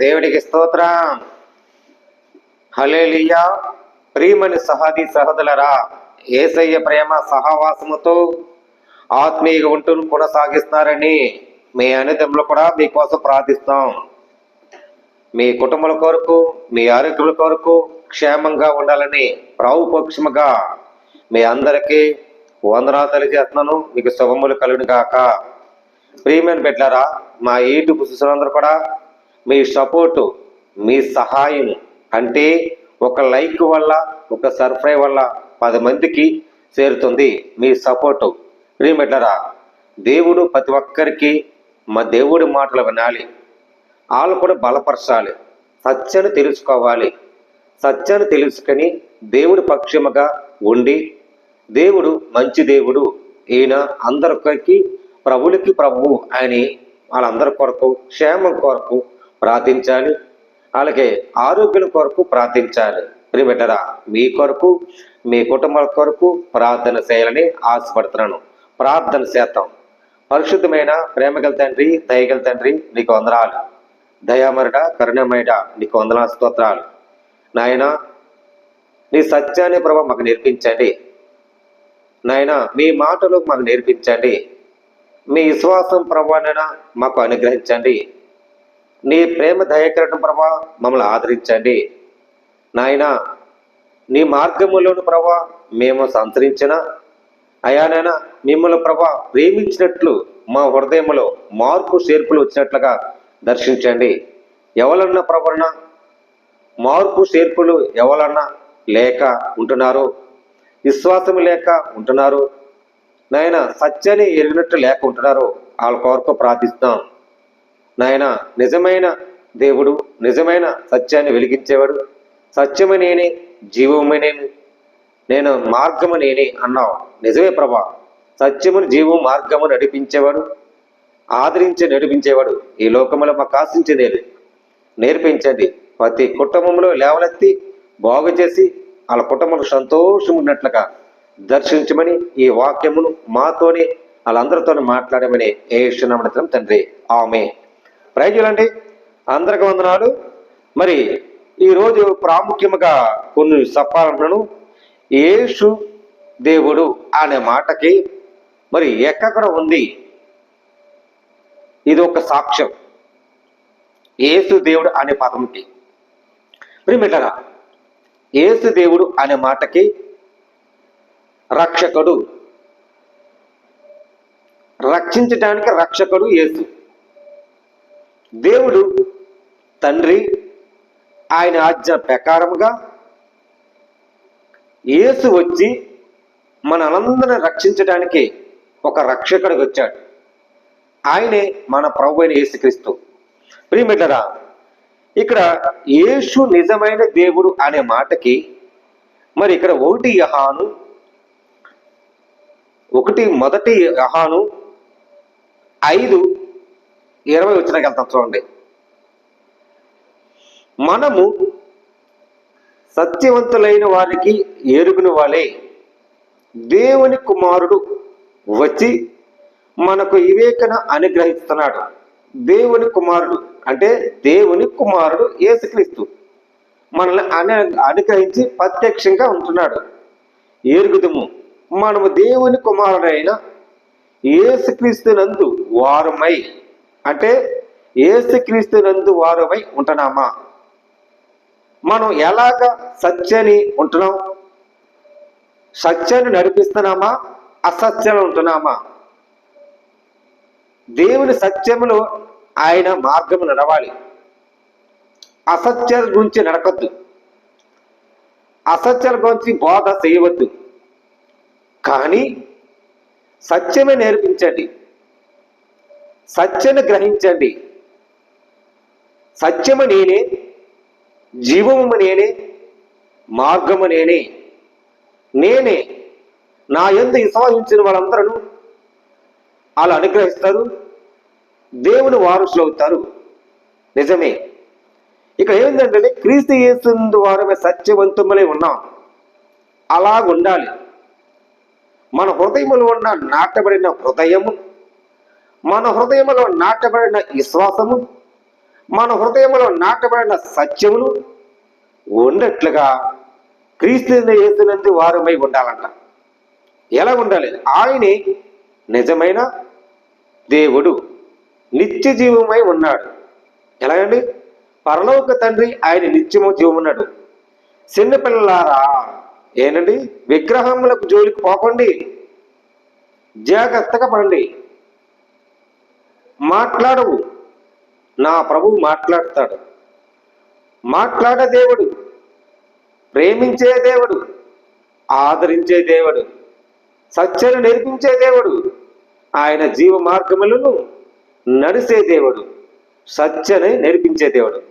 దేవుడికి స్తోత్రం. హలేలియా ప్రియమని సహాది సహదులరా ఏసయ్య ప్రేమ సహవాసముతో ఆత్మీయ ఉంటూ కొనసాగిస్తున్నారని మీ అనుదంలో కూడా మీకోసం ప్రార్థిస్తాం. మీ కుటుంబాల కొరకు మీ ఆరోగ్యుల కొరకు క్షేమంగా ఉండాలని ప్రభు పక్షముగా మీ అందరికీ వందనాలు తెలియజేస్తున్నాను. మీకు శుభములు కలుగును కాక ప్రియమైన బిడ్డలారా మా యూట్యూబ్ చూసినందరూ కూడా మీ సపోర్టు మీ సహాయం అంటే ఒక లైక్ వల్ల ఒక సర్ప్రైజ్ వల్ల పది మందికి చేరుతుంది మీ సపోర్టు. ప్రియ దేవుడు ప్రతి ఒక్కరికి మా దేవుడి మాటలు వినాలి. వాళ్ళు కూడా బలపరచాలి. సత్యను తెలుసుకోవాలి. సత్యాన్ని తెలుసుకొని దేవుడి పక్షముగా ఉండి దేవుడు మంచి దేవుడు. ఈయన అందరికి ప్రభులకి ప్రభువు అని వాళ్ళందరి కొరకు క్షేమం కొరకు ప్రార్థించాలి. అలాగే ఆరోగ్యం కొరకు ప్రార్థించాలి. ప్రియబిడ్డరా మీ కొరకు మీ కుటుంబాల కొరకు ప్రార్థన చేయాలని ఆశపడుతున్నాను. ప్రార్థన చేద్దాం. పరిశుద్ధమైన ప్రేమగల తండ్రి దయగల తండ్రి నీకు వందరాలు దయామరుడ కరుణమయుడ నీకు వందన స్తోత్రాలు. నాయన నీ సత్యాన్ని ప్రభావ మాకు నేర్పించండి. నాయన మీ మాటలు మాకు నేర్పించండి. మీ విశ్వాసం ప్రభావన మాకు అనుగ్రహించండి. నీ ప్రేమ దయకరణ ప్రభా మమ్మల్ని ఆదరించండి. నాయన నీ మార్గములోని ప్రభా మేము సంతరించిన అయానైనా మిమ్మల్ని ప్రభా ప్రేమించినట్లు మా హృదయంలో మార్పు చేర్పులు వచ్చినట్లుగా దర్శించండి. ఎవరన్నా ప్రభన మార్పు చేర్పులు ఎవరన్నా లేక ఉంటున్నారు విశ్వాసం లేక ఉంటున్నారు నాయన సత్యాన్ని ఎరిగినట్టు లేక ఉంటున్నారు వాళ్ళ కొరకు ప్రార్థిస్తాం నాయన నిజమైన దేవుడు నిజమైన సత్యాన్ని వెలిగించేవాడు. సత్యము నేనే జీవము నేను. నేను మార్గము నేనే అన్నావు. నిజమే ప్రభా. సత్యమును జీవము మార్గము నడిపించేవాడు. ఆదరించి నడిపించేవాడు. ఈ లోకములో మాకు ఆశించేది నేర్పించండి. ప్రతి కుటుంబంలో లేవనెత్తి బాగు చేసి వాళ్ళ కుటుంబంలో సంతోషం ఉన్నట్లుగా దర్శించమని ఈ వాక్యమును మాతోనే వాళ్ళందరితో మాట్లాడమని ఏ విషయం తండ్రి. ఆమె ప్రైజులండి అందరికి వందనాలు. మరి ఈరోజు ప్రాముఖ్యముగా కొన్ని చెప్పాలంటున్నాను యేసు దేవుడు అనే మాటకి మరి ఎక్కడ ఉంది? ఇది ఒక సాక్ష్యం. యేసు దేవుడు అనే పదంకి ప్రిమిటరా యేసు దేవుడు అనే మాటకి రక్షకుడు రక్షించడానికి రక్షకుడు యేసు. దేవుడు తండ్రి ఆయన ఆజ్ఞ ప్రకారముగా యేసు వచ్చి మనందరిని రక్షించడానికి ఒక రక్షకుడికి వచ్చాడు. ఆయనే మన ప్రభు అయిన యేసుక్రీస్తు. ప్రియమిటరా ఇక్కడ యేసు నిజమైన దేవుడు అనే మాటకి మరి ఇక్కడ ఒకటి యహాను ఒకటి మొదటి యహాను ఐదు ఇరవై వచ్చినాక వెళ్తాం చూడండి. మనము సత్యవంతులైన వారికి ఎరుగుని వాళ్ళే దేవుని కుమారుడు వచ్చి మనకు వివేకన అనుగ్రహిస్తున్నాడు. దేవుని కుమారుడు అంటే దేవుని కుమారుడు యేసుక్రీస్తు మనల్ని అను అనుగ్రహించి ప్రత్యక్షంగా ఉంటున్నాడు. ఎరుగుదము మనము దేవుని కుమారుడైన యేసుక్రీస్తు నందు వారమై అంటే ఏసుక్రీస్తు నందు వారమై ఉంటున్నామా? మనం ఎలాగ సత్యాన్ని ఉంటున్నాం? సత్యాన్ని నడిపిస్తున్నామా? అసత్యాన్ని ఉంటున్నామా? దేవుని సత్యములో ఆయన మార్గము నడవాలి. అసత్యాల గురించి నడకద్దు. అసత్యాల గురించి బోధ చేయవద్దు. కానీ సత్యమే నేర్పించండి. సత్యను గ్రహించండి. సత్యము నేనే జీవము నేనే మార్గము నేనే. నేనే నా ఎందు విశ్వసించిన వాళ్ళందరూ అలా అనుగ్రహిస్తారు. దేవుని వారసులు అవుతారు. నిజమే. ఇక ఏమిటంటే క్రీస్తు యేసుందు వారమే సత్యవంతములై ఉన్నాం. అలా ఉండాలి మన హృదయములు ఉన్న నాటబడిన హృదయము మన హృదయంలో నాటబడిన విశ్వాసము మన హృదయంలో నాటబడిన సత్యమును ఉన్నట్లుగా క్రీస్తు వారమై ఉండాలంట. ఎలా ఉండాలి? ఆయనే నిజమైన దేవుడు నిత్య జీవమై ఉన్నాడు. ఎలాగండి? పరలోక తండ్రి ఆయన నిత్యము జీవమున్నాడు. చిన్నపిల్లలారా ఏనండి? విగ్రహములకు జోలికి పోకండి. జాగ్రత్తగా పడండి. మాట్లాడవు. నా ప్రభువు మాట్లాడతాడు. మాట్లాడే దేవుడు ప్రేమించే దేవుడు ఆదరించే దేవుడు సత్యను నేర్పించే దేవుడు ఆయన జీవ మార్గములను నడిసే దేవుడు సత్యని నేర్పించే దేవుడు.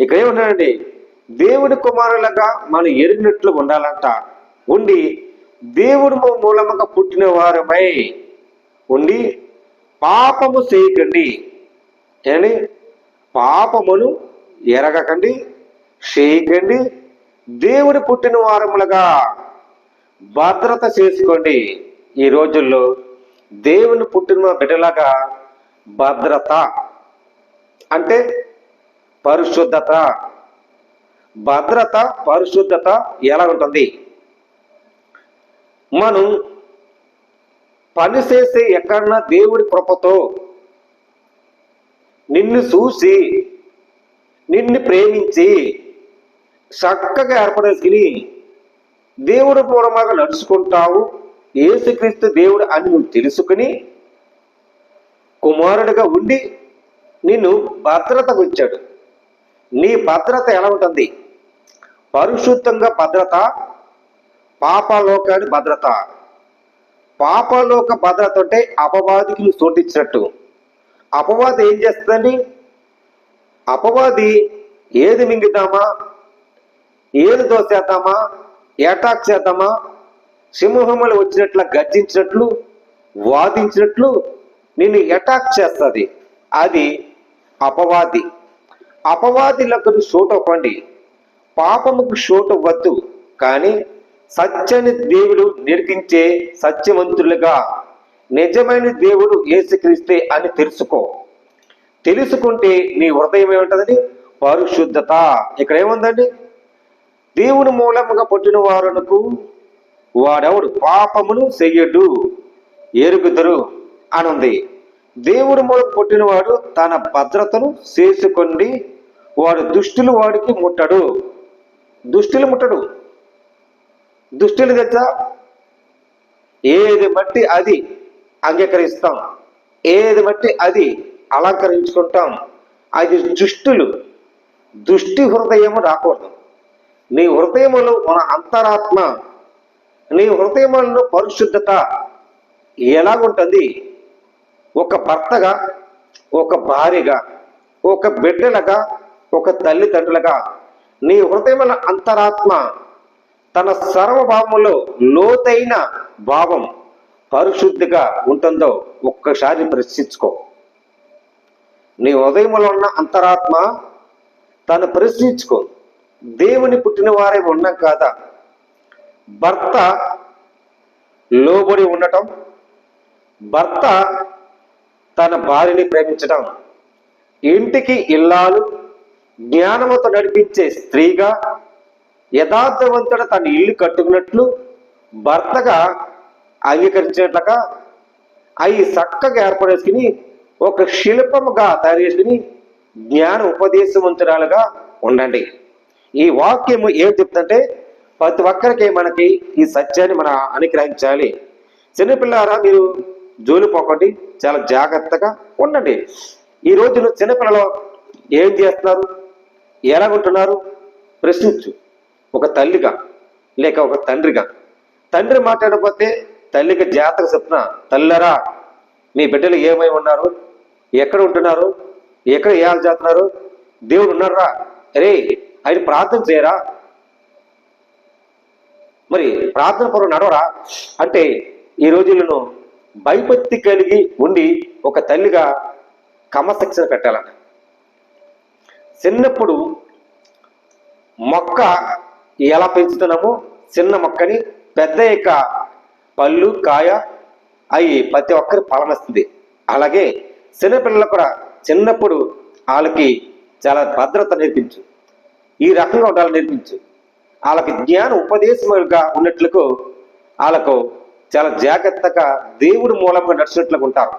ఇక్కడ ఏమన్నాడండి దేవుడి కుమారులుగా మనం ఎరిగినట్లు ఉండాలంట. ఉండి దేవుడు మూలముగా పుట్టిన వారమై ఉండి పాపము చేయకండి ఏని పాపమును ఎరగకండి చేయకండి దేవుడు పుట్టిన వారములుగా భద్రత చేసుకోండి. ఈ రోజుల్లో దేవుని పుట్టిన బిడ్డలాగా భద్రత అంటే పరిశుద్ధత. భద్రత పరిశుద్ధత ఎలా ఉంటుంది? మనం పని చేసే ఎక్కడన్నా దేవుడి కృపతో నిన్ను చూసి నిన్ను ప్రేమించి చక్కగా ఏర్పడేసుకుని దేవుడు పూర్వమాగా నడుచుకుంటావు. ఏసుక్రీస్తు దేవుడు అని నువ్వు తెలుసుకుని కుమారుడిగా ఉండి నిన్ను భద్రతకు ఉంచాడు. నీ భద్రత ఎలా ఉంటుంది? పరిశుద్ధంగా భద్రత పాపలోకాన్ని భద్రత. పాపలోక భద్రత అంటే అపవాదికి చోటిచ్చినట్టు అపవాది ఏం చేస్తుందండి? అపవాది ఏది మింగుతామా? ఏది దోసేద్దామా? ఏటాక్ చేద్దామా? సింహములు వచ్చినట్లు గర్జించినట్లు వాదించినట్లు నిన్ను అటాక్ చేస్తుంది. అది అపవాది. అపవాదిలకు షోట్ అవ్వండి పాపముకు షోట్ అవ్వద్దు కానీ సత్యని దేవుడు నేర్పించే సత్యవంతులుగా నిజమైన దేవుడు ఏసుక్రీస్తే అని తెలుసుకో. తెలుసుకుంటే నీ హృదయం ఏముంటుందని పరిశుద్ధత. ఇక్కడ ఏముందండి? దేవుని మూలముగా పుట్టిన వారునకు వాడెవడు? పాపమును చెయ్యడు ఎరుగుదరు ఉంది దేవుడి మూలం పుట్టినవాడు తన భద్రతను చేసుకొని వాడు దుష్టులు వాడికి ముట్టడు. దుష్టులు ముట్టడు. దుష్టులు తెచ్చా? ఏది బట్టి అది అంగీకరిస్తాం. ఏది బట్టి అది అలంకరించుకుంటాం. అది దుష్టులు దుష్టి హృదయము రాకూడదు. నీ హృదయములో మన అంతరాత్మ నీ హృదయములలో పరిశుద్ధత ఎలాగుంటుంది? ఒక భర్తగా ఒక భార్యగా ఒక బిడ్డలుగా ఒక తల్లిదండ్రులుగా. నీ హృదయముల అంతరాత్మ తన సర్వభావములో లోతైన భావం పరిశుద్ధిగా ఉంటుందో ఒక్కసారి ప్రశ్నించుకో. నీ హృదయములో ఉన్న అంతరాత్మ తను ప్రశ్నించుకో. దేవుని పుట్టిన వారే ఉన్నాం కాదా? భర్త లోబడి ఉండటం భర్త తన భార్యని ప్రేమించటం ఇంటికి ఇల్లాలు జ్ఞానముతో నడిపించే స్త్రీగా యథార్థవంతుడు తన ఇల్లు కట్టుకున్నట్లు భర్తగా అంగీకరించినట్లుగా అవి చక్కగా ఏర్పడేసుకుని ఒక శిల్పముగా తయారు చేసుకుని జ్ఞాన ఉపదేశవంతురాలుగా ఉండండి. ఈ వాక్యము ఏం చెప్తుంటే ప్రతి ఒక్కరికి మనకి ఈ సత్యాన్ని మనం అనుగ్రహించాలి. చిన్నపిల్లారా మీరు జోలి పోకండి. చాలా జాగ్రత్తగా ఉండండి. ఈ రోజున చిన్నపిల్లలు ఏం చేస్తున్నారు? ఎలా ఉంటున్నారు ప్రశ్నించు. ఒక తల్లిగా లేక ఒక తండ్రిగా. తండ్రి మాట్లాడకపోతే తల్లికి జాతక చెప్తున్నా తల్లరా మీ బిడ్డలు ఏమై ఉన్నారు? ఎక్కడ ఉంటున్నారు? ఎక్కడ ఏళ్ళు చేస్తున్నారు దేవుడు ఉన్నారా రే ఆయన ప్రార్థన చేయరా? మరి ప్రార్థన పూర్వం నడవరా? అంటే ఈ రోజులను భయపత్తి కలిగి ఉండి ఒక తల్లిగా క్రమశిక్షణ పెట్టాలంట. చిన్నప్పుడు మొక్క ఎలా పెంచుతున్నామో చిన్న మొక్కని పెద్ద యొక్క పళ్ళు కాయ అవి ప్రతి ఒక్కరి పాలనస్తుంది అలాగే చిన్నపిల్లలు కూడా చిన్నప్పుడు వాళ్ళకి చాలా భద్రత నేర్పించు. ఈ రకంగా ఉండాలని నేర్పించు. వాళ్ళకి జ్ఞాన ఉపదేశముగా ఉన్నట్లుకు వాళ్ళకు చాలా జాగ్రత్తగా దేవుడి మూలంగా నడిచినట్లుగా ఉంటారు.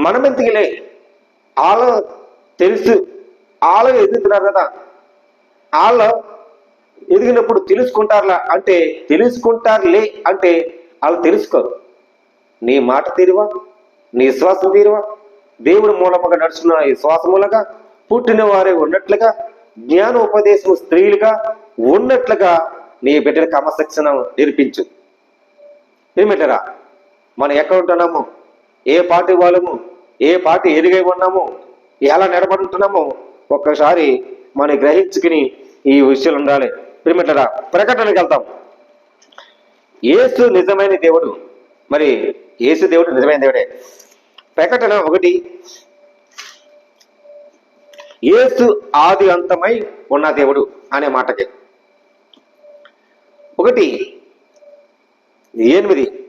మనం ఎందుకులే వాళ్ళ తెలుసు. వాళ్ళు ఎదుగుతున్నారు కదా. వాళ్ళు ఎదిగినప్పుడు తెలుసుకుంటారులా అంటే తెలుసుకుంటారులే అంటే వాళ్ళు తెలుసుకోరు. నీ మాట తీరువా? నీ శ్వాసం తీరువా? దేవుడి మూలముగా నడుచున్న ఈ శ్వాసములుగా పుట్టిన వారే ఉన్నట్లుగా జ్ఞాన ఉపదేశం స్త్రీలుగా ఉన్నట్లుగా నీ బిడ్డల క్రమశిక్షణ నేర్పించు. ఏమిటరా? మనం ఎక్కడ ఉంటున్నాము? ఏ పార్టీ వాళ్ళము? ఏ పార్టీ ఎదిగై ఉన్నాము? ఎలా నిలబడుతున్నామో ఒక్కసారి మనం గ్రహించుకుని ఈ విషయాలు ఉండాలి. ప్రిమిటరా ప్రకటనకి వెళ్తాం. ఏసు నిజమైన దేవుడు. మరి ఏసు దేవుడు నిజమైన దేవుడే. ప్రకటన ఒకటి. ఏసు ఆది అంతమై ఉన్న దేవుడు అనే మాటకి. ఒకటి. ఎనిమిది.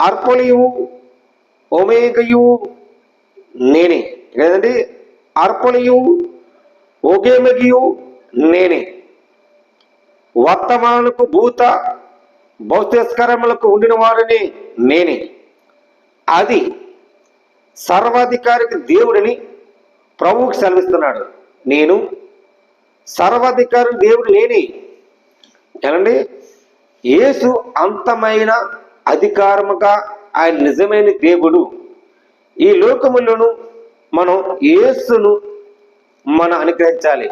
అర్పణయు ఒమేగయు నేనే. లేదండి అర్పణయు ఒకేమగియు నేనే. వర్తమానకు భూత భౌతిస్కరములకు ఉండిన వాడిని నేనే. అది సర్వాధికారికి దేవుడిని ప్రభువుకి సెలవిస్తున్నాడు. నేను సర్వాధికారి దేవుడు నేనే. ఏనండి యేసు అంతమైన అధికారముగా ఆయన నిజమైన దేవుడు. ఈ లోకములను మనం యేసును మనం అనుగ్రహించాలి.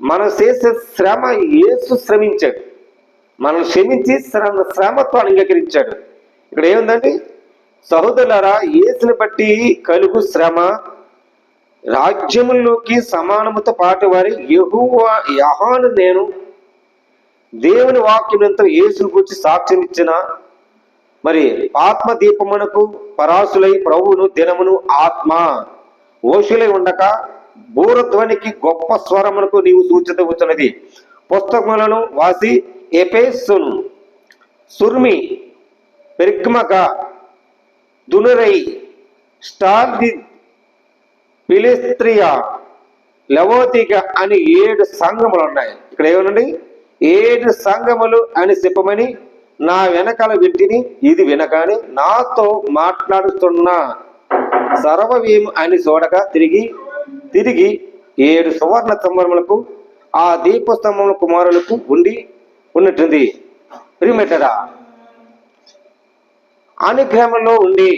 మనం చేసే శ్రమ ఏసు శ్రమించాడు. మనం క్షమించి శ్రమ శ్రమతో అంగీకరించాడు. ఇక్కడ ఏముందండి? సహోదరులరా ఏసుని బట్టి కలుగు శ్రమ రాజ్యముల్లోకి సమానముతో పాటు వారి యహువా యహాను నేను దేవుని వాక్యమంతా యేసును గురించి సాక్ష్యం ఇచ్చిన మరి ఆత్మ దీపమునకు పరాసులై ప్రభువును దినమును ఆత్మ. ఓషులై ఉండక బూరధ్వనికి గొప్ప స్వరమునకు నీవు సూచిత పుస్తకములను వాసి ఎపేసును సుర్మి పెరిగ్మగా దునురై స్టార్ది పిలిస్త్రియా లవోతిక అని ఏడు సంఘములు ఉన్నాయి. ఇక్కడ ఏమనండి ఏడు సంఘములు అని చెప్పమని నా వెనకాల వింటిని ఇది వినగానే నాతో మాట్లాడుతున్న. సర్వవేము అని చూడగా తిరిగి తిరిగి ఏడు సువర్ణ స్తంభములకు ఆ దీపస్తంభముల కుమారులకు ఉండి ఉన్నట్టుంది. ప్రిమెటరా అనుగ్రహంలో ఉండి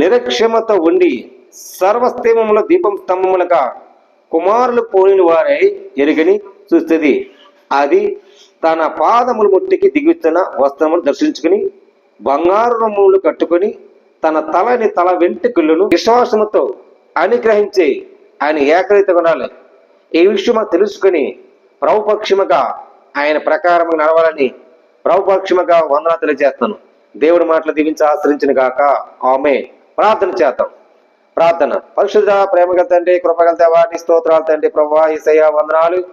నిరక్షమత ఉండి సర్వస్తేమముల దీపం స్తంభములుగా కుమారులు పోయిన వారై ఎరుగని చూస్తుంది. అది తన పాదముల ముట్టికి దిగుతున్న వస్త్రములు దర్శించుకుని బంగారు రొమ్ములు కట్టుకొని తన తలని తల వెంట్రుకలను విశ్వాసముతో అనుగ్రహించే ఆయన ఏకరీత కొనాలి ఈ విషయం తెలుసుకుని ప్రభుపక్షముగా ఆయన ప్రకారము నడవాలని ప్రభుపక్షముగా వందన తెలియజేస్తాను. దేవుడి మాటలు దీవించి ఆశ్రయించిన గాక. ఆమె ప్రార్థన చేద్దాం. ప్రార్థన. పరిశుద్ధ ప్రేమగల తండ్రి కృపగల దేవా స్తోత్రాలు తండ్రి ప్రభా ఈసయ వందనాలు.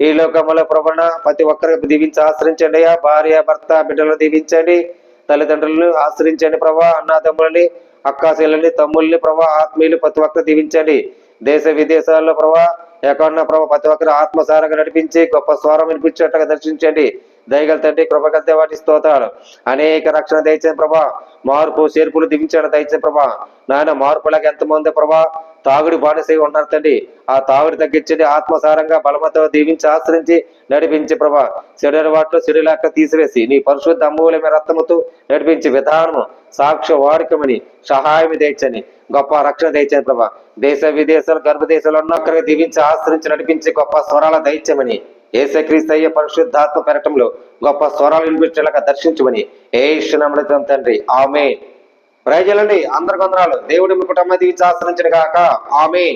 ఈ లోకంలో ప్రభన ప్రతి ఒక్కరికి దీవించి ఆశ్రయించండి అయ్యా. భార్య భర్త బిడ్డలను దీవించండి. తల్లిదండ్రులను ఆశ్రయించండి ప్రభా అన్నదమ్ములని అక్కాశీలని తమ్ముల్ని ప్రభా ఆత్మీయులు ప్రతి ఒక్కరు దీవించండి. దేశ విదేశాల్లో ప్రభా ఎక్కడున్న ప్రభా ప్రతి ఒక్కరు ఆత్మసారంగా నడిపించి గొప్ప స్వరం వినిపించేట్టుగా దర్శించండి. దయగల తండ్రి కృపగల వాటి స్తోత్రాలు. అనేక రక్షణ దయచిన ప్రభా. మార్పు చేర్పులు దివించడం దయచిన ప్రభా. నాయన మార్పులకు ఎంతమంది ప్రభా తాగుడి బానిసై ఉన్నారు తండ్రి. ఆ తాగుడి తగ్గించండి ఆత్మసారంగా బలమతో దీవించి ఆశ్రయించి నడిపించి ప్రభా. శరీర వాటిలో శరీరాక తీసివేసి నీ పరిశుద్ధ అమూల్యమైన రత్నముతో నడిపించి విధానము సాక్ష్య వాడికమని సహాయం తెచ్చని గొప్ప రక్షణ తెచ్చని ప్రభా. దేశ విదేశాలు గర్భ దేశాలు దీవించి ఆశ్రయించి నడిపించి గొప్ప స్వరాల దయచమని ఏసక్రీస్తయ్య పరిశుద్ధాత్మ పెరటంలో గొప్ప స్వరాలు వినిపించేలాగా దర్శించమని ఏ ఇష్టం తండ్రి. ఆమె ప్రయోజనండి అందరి కొందరాలు దేవుడి మీ కుటుంబం శాస్త్రించిన కాక ఆమె